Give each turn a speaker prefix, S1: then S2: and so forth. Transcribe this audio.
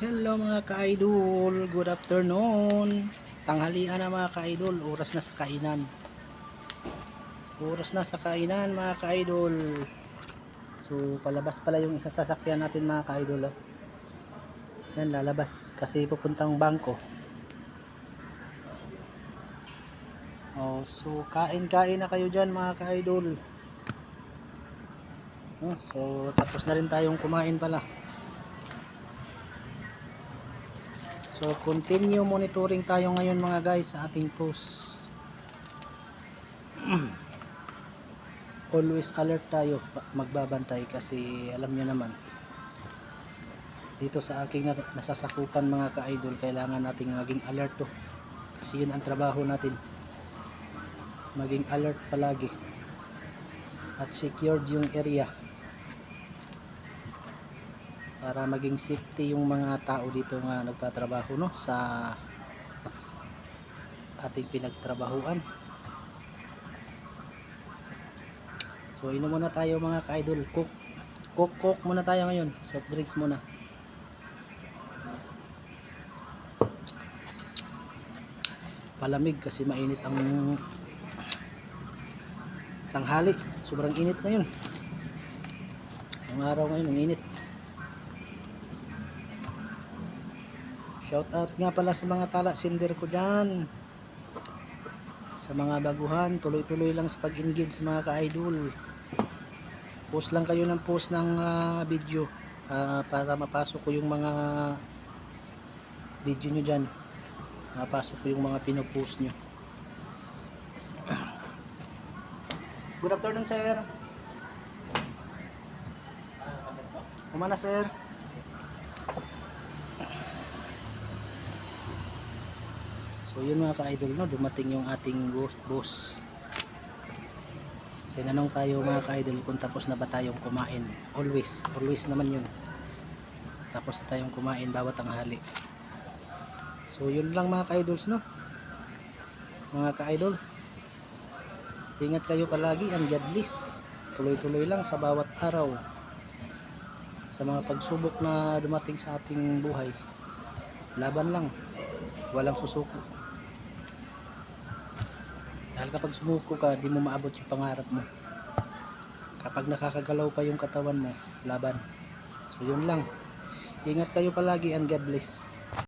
S1: Hello mga ka-idol, good afternoon. Tanghalian na mga ka-idol, oras na sa kainan. Oras na sa kainan mga ka-idol. So palabas pala yung isa sasakyan natin mga ka-idol. Oh. Yan lalabas kasi pupuntang bangko. Oh, so kain-kain na kayo dyan mga ka-idol. Oh, so tapos na rin tayong kumain pala. So continue monitoring tayo ngayon mga guys sa ating post. Always alert tayo magbabantay kasi alam nyo naman dito sa aking na- nasasakupan mga ka-idol kailangan nating maging alert to kasi yun ang trabaho natin. Maging alert palagi. At secured yung area para maging safety yung mga tao dito nga nagtatrabaho no sa ating pinagtrabahuan. So inom muna tayo mga ka-idol. Cook cook cook muna tayo ngayon. Soft drinks muna. Palamig kasi mainit ang tanghali. Sobrang init ngayon. Ang araw ngayon ang init Shout out nga pala sa mga tala sinder ko dyan. Sa mga baguhan, tuloy-tuloy lang sa pag-engage mga ka-idol. Post lang kayo ng post ng ah, video ah, para mapasok ko yung mga video nyo dyan. Mapasok ko yung mga pinopost nyo. Good afternoon, sir. Kumana, sir. So yun mga ka-idol no, dumating yung ating boss. boss. Tinanong tayo mga ka-idol kung tapos na ba tayong kumain. Always, always naman yun. Tapos na tayong kumain bawat tanghali. So yun lang mga ka-idols no. Mga ka-idol. Ingat kayo palagi and God bless. Tuloy-tuloy lang sa bawat araw. Sa mga pagsubok na dumating sa ating buhay. Laban lang. Walang susuko. Dahil kapag sumuko ka, di mo maabot yung pangarap mo. Kapag nakakagalaw pa yung katawan mo, laban. So yun lang. Ingat kayo palagi and God bless.